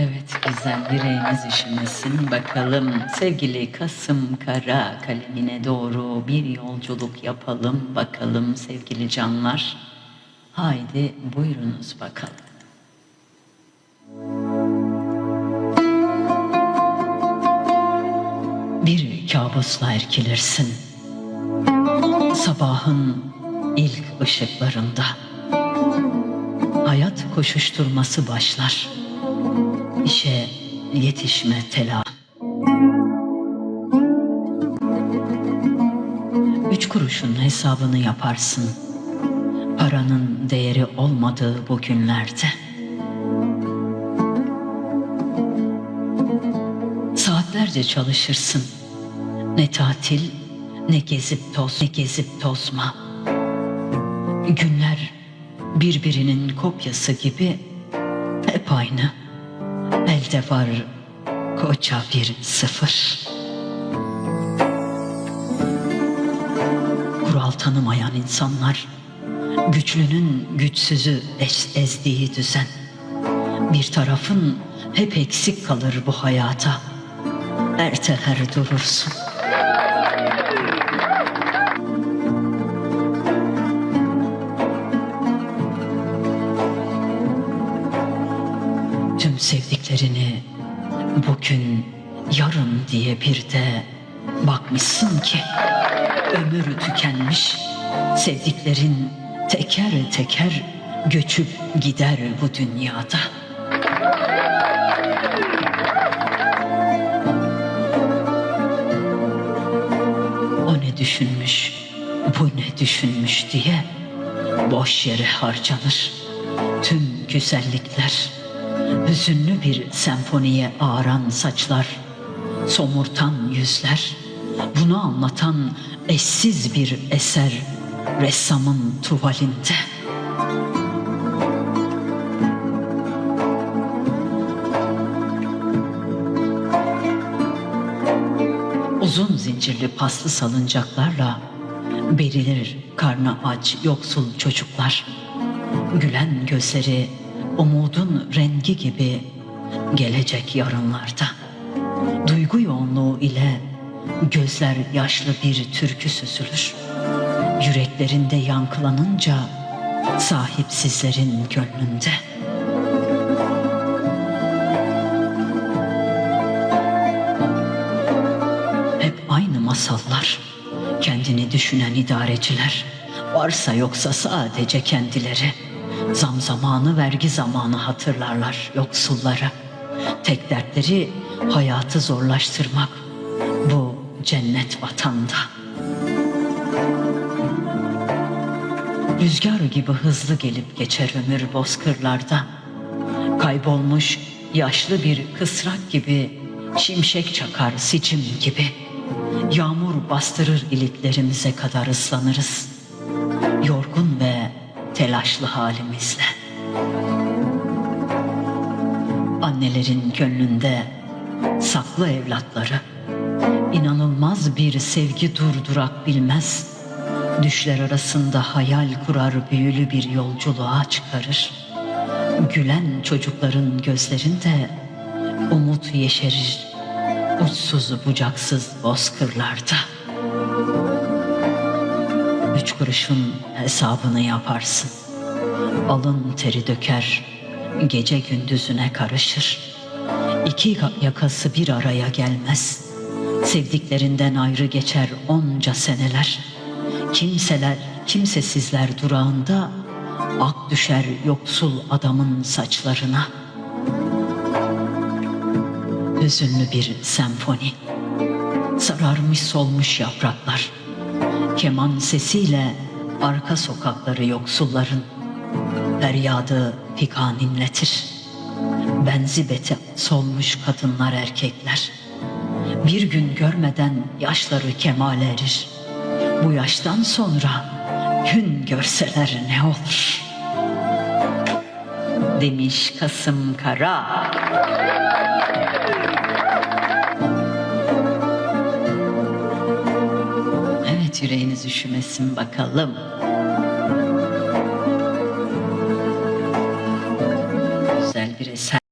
Evet güzel yüreğiniz üşümesin bakalım sevgili Kasım Kara kalemine doğru bir yolculuk yapalım bakalım sevgili canlar. Haydi buyurunuz bakalım. Bir kabusla erkilirsin. Sabahın ilk ışıklarında. Hayat koşuşturması başlar. İşe yetişme tela. Üç kuruşun hesabını yaparsın. Paranın değeri olmadığı bu günlerde. Saatlerce çalışırsın. Ne tatil, ne gezip toz, ne gezip tozma. Günler birbirinin kopyası gibi hep aynı. Elde var koca bir sıfır. Kural tanımayan insanlar, güçlünün güçsüzü ez- ezdiği düzen. Bir tarafın hep eksik kalır bu hayata. Erteler durursun. Sevdiklerini bugün, yarın diye bir de bakmışsın ki ömür tükenmiş. Sevdiklerin teker teker göçüp gider bu dünyada. O ne düşünmüş, bu ne düşünmüş diye boş yere harcanır. Tüm güzellikler, hüzünlü bir senfoniye ağıran saçlar, somurtan yüzler, bunu anlatan eşsiz bir eser ressamın tuvalinde. Uzun zincirli paslı salıncaklarla berilir karnı aç yoksul çocuklar. Gülen gözleri umudun rengi gibi gelecek yarınlarda. Duygu yoğunluğu ile gözler yaşlı bir türkü süzülür. Yüreklerinde yankılanınca sahipsizlerin gönlünde. Hep aynı masallar. Kendini düşünen idareciler. Varsa yoksa sadece kendileri. Zam zamanı vergi zamanı hatırlarlar yoksulları. Tek dertleri hayatı zorlaştırmak. Bu cennet vatanda. Rüzgar gibi hızlı gelip geçer ömür bozkırlarda. Kaybolmuş yaşlı bir kısrak gibi, şimşek çakar sicim gibi. Yağmur bastırır iliklerimize kadar ıslanırız. Telaşlı halimizle. Annelerin gönlünde saklı evlatları. inanılmaz bir sevgi durdurak bilmez. Düşler arasında hayal kurar büyülü bir yolculuğa çıkarır. Gülen çocukların gözlerinde umut yeşerir. Uçsuz bucaksız bozkırlarda. Üç kuruşun hesabını yaparsın. Alın teri döker, gece gündüzüne karışır. İki yakası bir araya gelmez. Sevdiklerinden ayrı geçer onca seneler. Kimseler, kimsesizler durağında ak düşer yoksul adamın saçlarına. Hüzünlü bir senfoni. Sararmış solmuş yapraklar. Keman sesiyle arka sokakları yoksulların feryadı figan inletir. Benzi beti solmuş kadınlar erkekler. Bir gün görmeden yaşları kemale erir. Bu yaştan sonra gün görseler ne olur? Demiş Kasım Kara. Evet yüreğiniz üşümesin bakalım. Güzel bir eser.